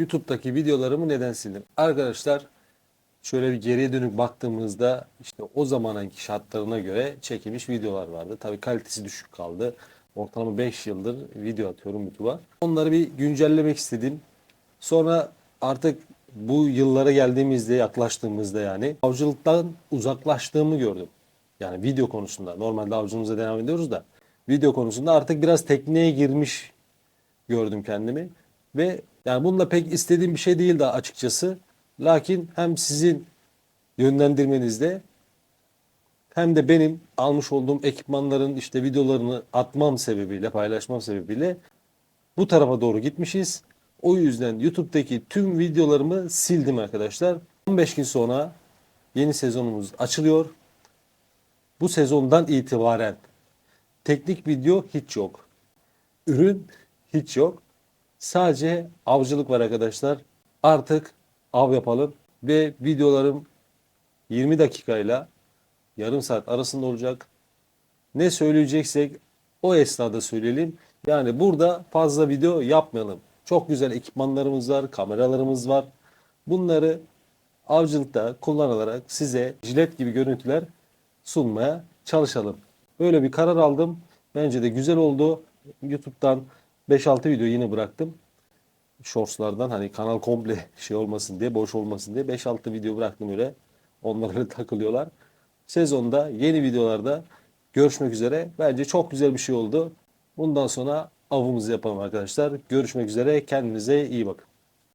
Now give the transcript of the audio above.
YouTube'daki videolarımı neden sildim? Arkadaşlar şöyle bir geriye dönük baktığımızda işte o zamanki şartlarına göre çekilmiş videolar vardı. Tabii kalitesi düşük kaldı. Ortalama 5 yıldır video atıyorum YouTube'a. Onları bir güncellemek istedim. Sonra artık bu yıllara geldiğimizde yaklaştığımızda yani avcılıktan uzaklaştığımı gördüm. Yani video konusunda. Normalde avcılığımıza devam ediyoruz da video konusunda artık biraz tekniğe girmiş gördüm kendimi. Ve yani bununla pek istediğim bir şey değil de açıkçası. Lakin hem sizin yönlendirmenizde hem de benim almış olduğum ekipmanların işte videolarını atmam sebebiyle, paylaşmam sebebiyle bu tarafa doğru gitmişiz. O yüzden YouTube'daki tüm videolarımı sildim arkadaşlar. 15 gün sonra yeni sezonumuz açılıyor. Bu sezondan itibaren teknik video hiç yok. Ürün hiç yok. Sadece avcılık var arkadaşlar. Artık av yapalım ve videolarım 20 dakikayla yarım saat arasında olacak. Ne söyleyeceksek o esnada söyleyelim. Yani burada fazla video yapmayalım. Çok güzel ekipmanlarımız var, kameralarımız var. Bunları avcılıkta kullanılarak size jilet gibi görüntüler sunmaya çalışalım. Böyle bir karar aldım. Bence de güzel oldu. YouTube'dan 5-6 video yine bıraktım. Shorts'lardan hani kanal komple şey olmasın diye, boş olmasın diye 5-6 video bıraktım öyle. Onlar öyle takılıyorlar. Sezonda yeni videolarda görüşmek üzere. Bence çok güzel bir şey oldu. Bundan sonra avımızı yapalım arkadaşlar. Görüşmek üzere. Kendinize iyi bakın.